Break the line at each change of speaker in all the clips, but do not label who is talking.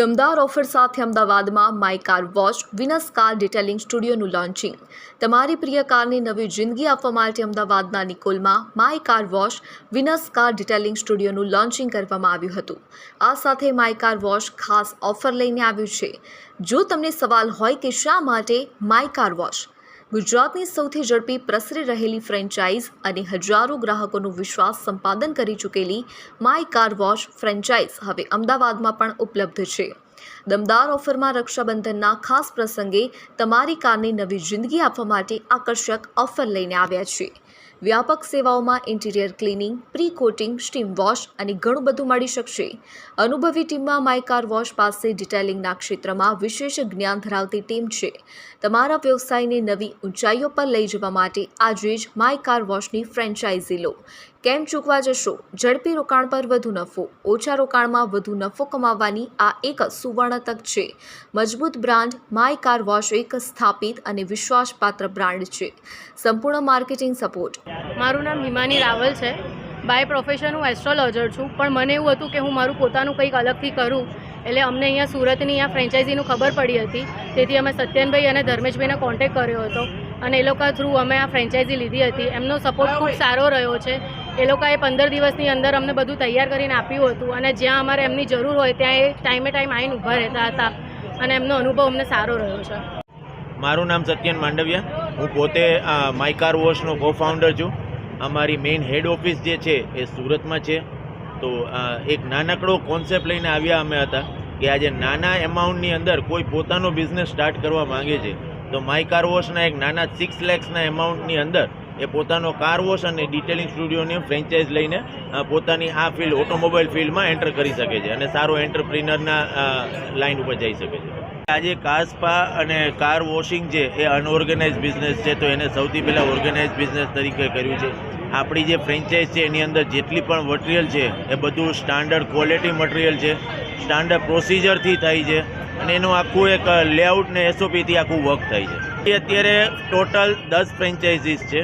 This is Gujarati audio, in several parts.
દમદાર ઓફર સાથે અમદાવાદમાં my car watch, Venus car detailing સ્ટુડિયોનું launching. તમારી પ્રિય કારને નવી જિંદગી આપવા માટે અમદાવાદના નિકોલમાં my car wash Venus car detailing સ્ટુડિયોનું launching કરવામાં આવ્યું હતું. આ સાથે માય કાર વોશ ખાસ ઓફર લઈને આવ્યું છે. જો તમને સવાલ હોય કે શા માટે માય કાર વોશ ગુજરાતની સૌથી ઝડપી પ્રસરી રહેલી ફ્રેન્ચાઇઝ અને હજારો ગ્રાહકોનો વિશ્વાસ સંપાદન કરી ચૂકેલી માય કાર વોશ ફ્રેન્ચાઇઝ હવે અમદાવાદમાં પણ ઉપલબ્ધ છે. દમદાર ઓફરમાં રક્ષાબંધનના ખાસ પ્રસંગે તમારી કારને નવી જિંદગી આપવા માટે આકર્ષક ઓફર લઈને આવ્યા છે. વ્યાપક સેવાઓમાં interior cleaning pre coating steam wash અને ઘણું બધું મળી શકશે. અનુભવી ટીમમાં માય કાર વોશ પાસે ડિટેલિંગના ક્ષેત્રમાં વિશેષ જ્ઞાન ધરાવતી ટીમ છે. તમારા વ્યવસાયને નવી ઊંચાઈઓ પર લઈ જવા માટે આજે જ માય કાર વોશની ફ્રેન્ચાઇઝી લો. કેમ ચૂકવા જશો? ઝડપી રોકાણ પર વધુ નફો, ઓછા રોકાણમાં વધુ નફો કમાવવાની આ એક સુવર્ણ તક છે. મજબૂત બ્રાન્ડ માય કાર વોશ એક સ્થાપિત અને વિશ્વાસપાત્ર બ્રાન્ડ છે. સંપૂર્ણ માર્કેટિંગ સપોર્ટ.
મારું નામ હિમાની રાવલ છે. બાય પ્રોફેશન હું એસ્ટ્રોલોજર છું. પણ મને એવું હતું કે હું મારું પોતાનું કંઈક અલગથી કરું. એટલે અમને અહીંયા સુરતની અહીંયા ફ્રેન્ચાઇઝીનું ખબર પડી હતી. તેથી અમે સત્યનભાઈ અને ધર્મેશભાઈને કોન્ટેક્ટ કર્યો હતો. અને એ લોકો થ્રુ અમે આ ફ્રેન્ચાઇઝી લીધી હતી. એમનો સપોર્ટ ખૂબ સારો રહ્યો છે. એ લોકોએ પંદર દિવસની અંદર અમને બધું તૈયાર કરીને આપ્યું હતું અને જ્યાં અમારે એમની જરૂર હોય ત્યાં એ ટાઈમે ટાઈમ આવીને ઊભા રહેતા હતા અને એમનો અનુભવ અમને સારો રહ્યો છે.
મારું નામ સત્યન માંડવિયા. હું પોતે માય કાર વોશનો કો ફાઉન્ડર છું. અમારી મેઇન હેડ ઓફિસ જે છે એ સુરતમાં છે. તો એક નાનકડો કોન્સેપ્ટ લઈને આવ્યા અમે હતા કે આજે નાના એમાઉન્ટની અંદર કોઈ પોતાનો બિઝનેસ સ્ટાર્ટ કરવા માંગે છે. તો માય કાર વોશના એક નાના સિક્સ લેક્સના એમાઉન્ટની અંદર એ પોતાનો કાર વોશ અને ડિટેલિંગ સ્ટુડિયોની ફ્રેન્ચાઇઝ લઈને પોતાની આ ફિલ્ડ ઓટોમોબાઈલ ફિલ્ડમાં એન્ટર કરી શકે છે અને સારો એન્ટરપ્રિનરના લાઇન ઉપર જઈ શકે છે. આજે કાર સ્પા અને કાર વોશિંગ છે એ અનઓર્ગેનાઇઝ બિઝનેસ છે, તો એને સૌથી પહેલાં ઓર્ગેનાઇઝ બિઝનેસ તરીકે કર્યું છે. આપણી જે ફ્રેન્ચાઇઝ છે, એની અંદર જેટલી પણ મટીરિયલ છે, એ બધું સ્ટાન્ડર્ડ ક્વોલિટી મટીરિયલ છે સ્ટાન્ડર્ડ પ્રોસિજરથી થાય છે, અને એનું આખું એક લેઆઉટ ને એસઓપીથી આખું વર્ક થાય છે. અત્યારે ટોટલ દસ ફ્રેન્ચાઇઝીસ છે.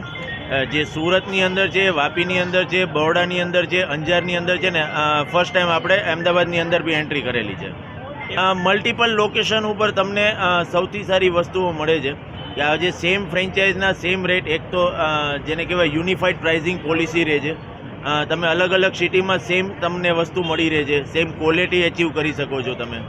જે સુરતની અંદર છે, વાપીની અંદર છે, બરોડાની અંદર છે, અંજારની અંદર છે ને ફર્સ્ટ ટાઈમ આપણે અમદાવાદની અંદર બી એન્ટ્રી કરેલી છે. મલ્ટિપલ લોકેશન ઉપર તમને સૌથી સારી વસ્તુઓ મળે છે. કે આજે સેમ ફ્રેન્ચાઇઝના સેમ રેટ એક તો જેને કહેવાય યુનિફાઈડ પ્રાઇઝિંગ પોલિસી રહે છે. તમે અલગ અલગ સિટીમાં સેમ તમને વસ્તુ મળી રહે છે. સેમ ક્વોલિટી એચીવ કરી શકો છો તમે.